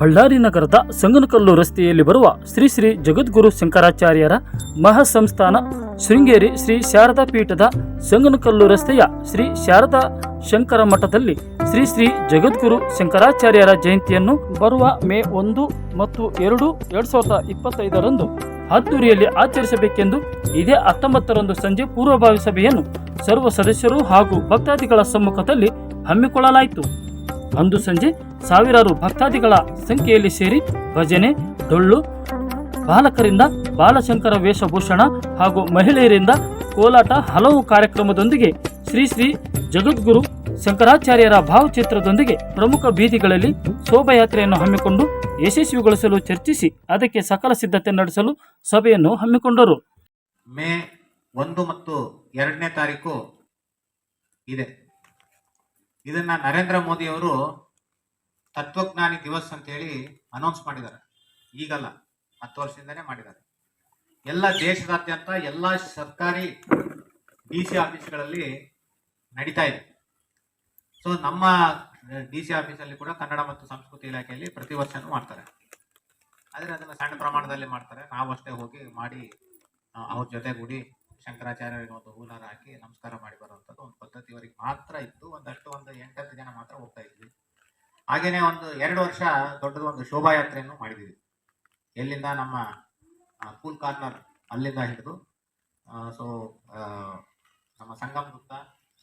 ಬಳ್ಳಾರಿ ನಗರದ ಸಂಗನಕಲ್ಲು ರಸ್ತೆಯಲ್ಲಿ ಬರುವ ಶ್ರೀ ಶ್ರೀ ಜಗದ್ಗುರು ಶಂಕರಾಚಾರ್ಯರ ಮಹಾಸಂಸ್ಥಾನ ಶೃಂಗೇರಿ ಶ್ರೀ ಶಾರದಾ ಪೀಠದ ಸಂಗನಕಲ್ಲು ರಸ್ತೆಯ ಶ್ರೀ ಶಾರದಾ ಶಂಕರ ಮಠದಲ್ಲಿ ಶ್ರೀ ಶ್ರೀ ಜಗದ್ಗುರು ಶಂಕರಾಚಾರ್ಯರ ಜಯಂತಿಯನ್ನು ಬರುವ ಮೇ ಒಂದು ಮತ್ತು ಎರಡು ಎರಡ್ ಸಾವಿರದ ಇಪ್ಪತ್ತೈದರಂದು ಅದ್ದೂರಿಯಲ್ಲಿ ಆಚರಿಸಬೇಕೆಂದು ಇದೇ ಹತ್ತೊಂಬತ್ತರಂದು ಸಂಜೆ ಪೂರ್ವಭಾವಿ ಸಭೆಯನ್ನು ಸರ್ವ ಸದಸ್ಯರು ಹಾಗೂ ಭಕ್ತಾದಿಗಳ ಸಮ್ಮುಖದಲ್ಲಿ ಹಮ್ಮಿಕೊಳ್ಳಲಾಯಿತು. ಅಂದು ಸಂಜೆ ಸಾವಿರಾರು ಭಕ್ತಾದಿಗಳ ಸಂಖ್ಯೆಯಲ್ಲಿ ಸೇರಿ ಭಜನೆ, ಡೊಳ್ಳು ಬಾಲಕರಿಂದ ಬಾಲಶಂಕರ ವೇಷಭೂಷಣ ಹಾಗೂ ಮಹಿಳೆಯರಿಂದ ಕೋಲಾಟ ಹಲವು ಕಾರ್ಯಕ್ರಮದೊಂದಿಗೆ ಶ್ರೀ ಶ್ರೀ ಜಗದ್ಗುರು ಶಂಕರಾಚಾರ್ಯರ ಭಾವಚಿತ್ರದೊಂದಿಗೆ ಪ್ರಮುಖ ಬೀದಿಗಳಲ್ಲಿ ಶೋಭಾಯಾತ್ರೆಯನ್ನು ಹಮ್ಮಿಕೊಂಡು ಯಶಸ್ವಿಗೊಳಿಸಲು ಚರ್ಚಿಸಿ ಅದಕ್ಕೆ ಸಕಲ ಸಿದ್ಧತೆ ನಡೆಸಲು ಸಭೆಯನ್ನು ಹಮ್ಮಿಕೊಂಡರು. ಮೇ ಒಂದು ಮತ್ತು ಎರಡನೇ ತಾರೀಕು ಇದೆ. ಇದನ್ನ ನರೇಂದ್ರ ಮೋದಿ ಅವರು ತತ್ವಜ್ಞಾನಿ ದಿವಸ್ ಅಂತೇಳಿ ಅನೌನ್ಸ್ ಮಾಡಿದ್ದಾರೆ. ಈಗಲ್ಲ, ಹತ್ತು ವರ್ಷದಿಂದನೇ ಮಾಡಿದ್ದಾರೆ. ಎಲ್ಲ ದೇಶದಾದ್ಯಂತ ಎಲ್ಲ ಸರ್ಕಾರಿ ಡಿ ಸಿ ಆಫೀಸ್ಗಳಲ್ಲಿ ನಡೀತಾ ಇದೆ. ಸೊ ನಮ್ಮ ಡಿ ಸಿ ಆಫೀಸಲ್ಲಿ ಕೂಡ ಕನ್ನಡ ಮತ್ತು ಸಂಸ್ಕೃತಿ ಇಲಾಖೆಯಲ್ಲಿ ಪ್ರತಿ ವರ್ಷನೂ ಮಾಡ್ತಾರೆ. ಆದರೆ ಅದನ್ನು ಸಣ್ಣ ಪ್ರಮಾಣದಲ್ಲಿ ಮಾಡ್ತಾರೆ. ನಾವು ಅಷ್ಟೇ ಹೋಗಿ ಮಾಡಿ ಅವ್ರ ಜೊತೆಗೂಡಿ ಶಂಕರಾಚಾರ್ಯರಿಗೆ ಒಂದು ಹೂನಾರ ಹಾಕಿ ನಮಸ್ಕಾರ ಮಾಡಿ ಬರುವಂಥದ್ದು ಒಂದು ಪದ್ಧತಿ ಅವರಿಗೆ ಮಾತ್ರ ಇತ್ತು. ಒಂದಷ್ಟು ಒಂದು ಎಂಟತ್ತು ಜನ ಮಾತ್ರ ಹೋಗ್ತಾ ಇದ್ವಿ. ಹಾಗೆಯೇ ಒಂದು ಎರಡು ವರ್ಷ ದೊಡ್ಡದು ಒಂದು ಶೋಭಾಯಾತ್ರೆಯನ್ನು ಮಾಡಿದ್ದೀವಿ ಎಲ್ಲಿಂದ ನಮ್ಮ ಕೂಲ್ ಕಾರ್ನರ್ ಅಲ್ಲಿಂದ ಹಿಡಿದು ಸೊ ನಮ್ಮ ಸಂಗಮ್ ವೃತ್ತ,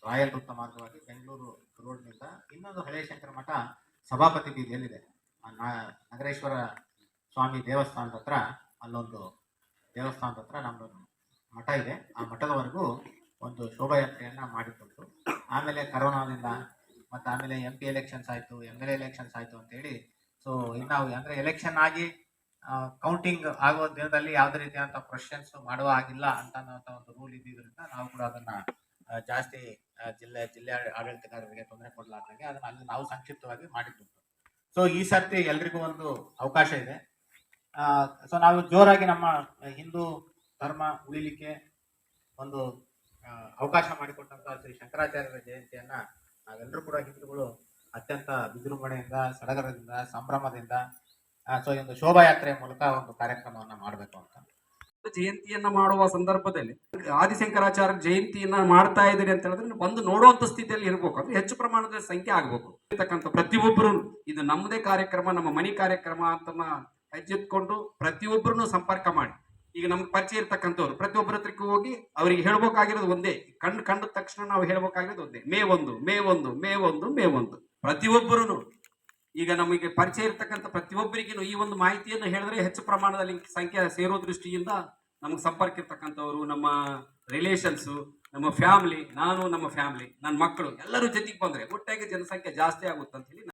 ರಾಯಲ್ ವೃತ್ತ ಮಾರ್ಗವಾಗಿ ಬೆಂಗಳೂರು ರೋಡ್ನಿಂದ ಇನ್ನೊಂದು ಹಳೆ ಶಂಕರ ಮಠ ಸಭಾಪತಿ ಬೀದಿಯಲ್ಲಿದೆ. ನಗರೇಶ್ವರ ಸ್ವಾಮಿ ದೇವಸ್ಥಾನದ ಹತ್ರ, ಅಲ್ಲೊಂದು ದೇವಸ್ಥಾನದ ಹತ್ರ ಮಠ ಇದೆ. ಆ ಮಠದವರೆಗೂ ಒಂದು ಶೋಭಾಯಾತ್ರೆಯನ್ನು ಮಾಡಿಕೊಟ್ಟು ಆಮೇಲೆ ಕರೋನಾದಿಂದ ಮತ್ತು ಆಮೇಲೆ ಎಂ ಪಿ ಎಲೆಕ್ಷನ್ಸ್ ಆಯಿತು ಎಂ ಎಲ್ ಎ ಎಲೆಕ್ಷನ್ಸ್ ಆಯಿತು ಅಂತೇಳಿ. ಸೊ ಇನ್ನು ಅಂದರೆ ಎಲೆಕ್ಷನ್ ಆಗಿ ಕೌಂಟಿಂಗ್ ಆಗೋ ದಿನದಲ್ಲಿ ಯಾವುದೇ ರೀತಿಯಾದಂಥ ಕ್ವಶನ್ಸ್ ಮಾಡುವ ಆಗಿಲ್ಲ ಅಂತ ಒಂದು ರೂಲ್ ಇದ್ದಿದ್ದರಿಂದ ನಾವು ಕೂಡ ಅದನ್ನು ಜಾಸ್ತಿ ಜಿಲ್ಲೆ ಜಿಲ್ಲೆ ಆಡ- ಆಡಳಿತಗಾರರಿಗೆ ತೊಂದರೆ ಕೊಡಲಾರ್ದಂಗೆ ಅದನ್ನು ಅಲ್ಲಿ ನಾವು ಸಂಕ್ಷಿಪ್ತವಾಗಿ ಮಾಡಿದ್ದು ಸೊ ಈ ಸರ್ತಿ ಎಲ್ರಿಗೂ ಒಂದು ಅವಕಾಶ ಇದೆ. ಸೊ ನಾವು ಜೋರಾಗಿ ನಮ್ಮ ಹಿಂದೂ ಧರ್ಮ ಉಳಿಲಿಕ್ಕೆ ಒಂದು ಅವಕಾಶ ಮಾಡಿಕೊಟ್ಟಂತಹ ಶ್ರೀ ಶಂಕರಾಚಾರ್ಯರ ಜಯಂತಿಯನ್ನ ನಾವೆಲ್ಲರೂ ಕೂಡ ಹಿಂದೂಗಳು ಅತ್ಯಂತ ವಿಜೃಂಭಣೆಯಿಂದ, ಸಡಗರದಿಂದ, ಸಂಭ್ರಮದಿಂದ ಸೊ, ಈ ಒಂದು ಶೋಭಾಯಾತ್ರೆಯ ಮೂಲಕ ಒಂದು ಕಾರ್ಯಕ್ರಮವನ್ನ ಮಾಡಬೇಕು ಅಂತ. ಜಯಂತಿಯನ್ನ ಮಾಡುವ ಸಂದರ್ಭದಲ್ಲಿ ಆದಿಶಂಕರಾಚಾರ್ಯ ಜಯಂತಿಯನ್ನ ಮಾಡ್ತಾ ಇದ್ದೀರಿ ಅಂತ ಹೇಳಿದ್ರೆ ಬಂದು ನೋಡುವಂತ ಸ್ಥಿತಿಯಲ್ಲಿ ಇರಬೇಕು. ಅಂದ್ರೆ ಹೆಚ್ಚು ಪ್ರಮಾಣದ ಸಂಖ್ಯೆ ಆಗಬೇಕು. ಇರ್ತಕ್ಕಂಥ ಪ್ರತಿಯೊಬ್ಬರು ಇದು ನಮ್ಮದೇ ಕಾರ್ಯಕ್ರಮ, ನಮ್ಮ ಮನಿ ಕಾರ್ಯಕ್ರಮ ಅಂತ ಹೆಜ್ಜೆತ್ಕೊಂಡು ಪ್ರತಿಯೊಬ್ಬರನ್ನು ಸಂಪರ್ಕ ಮಾಡಿ. ಈಗ ನಮ್ಗೆ ಪರಿಚಯ ಇರ್ತಕ್ಕಂಥವ್ರು, ಪ್ರತಿಯೊಬ್ಬರ ಹತ್ರಕ್ಕೂ ಹೋಗಿ ಅವರಿಗೆ ಹೇಳ್ಬೇಕಾಗಿರೋದು ಒಂದೇ. ಕಣ್ಣು ಕಂಡ ತಕ್ಷಣ ನಾವು ಹೇಳ್ಬೇಕಾಗಿರೋದು ಒಂದೇ. ಮೇ ಒಂದು ಮೇ ಒಂದು ಮೇ ಒಂದು ಮೇ ಒಂದು. ಪ್ರತಿಯೊಬ್ಬರು ಈಗ ನಮಗೆ ಪರಿಚಯ ಇರ್ತಕ್ಕಂಥ ಪ್ರತಿಯೊಬ್ಬರಿಗೂ ಈ ಒಂದು ಮಾಹಿತಿಯನ್ನು ಹೇಳಿದ್ರೆ ಹೆಚ್ಚು ಪ್ರಮಾಣದಲ್ಲಿ ಸಂಖ್ಯೆ ಸೇರೋ ದೃಷ್ಟಿಯಿಂದ ನಮಗೆ ಸಂಪರ್ಕ ಇರ್ತಕ್ಕಂಥವ್ರು, ನಮ್ಮ ರಿಲೇಷನ್ಸು ನಮ್ಮ ಫ್ಯಾಮಿಲಿ ನಾನು, ನಮ್ಮ ಫ್ಯಾಮಿಲಿ ನನ್ನ ಮಕ್ಕಳು ಎಲ್ಲರೂ ಜೊತೆಗೆ ಬಂದ್ರೆ ಒಟ್ಟಾಗಿ ಜನಸಂಖ್ಯೆ ಜಾಸ್ತಿ ಆಗುತ್ತೆ ಅಂತ ಹೇಳಿ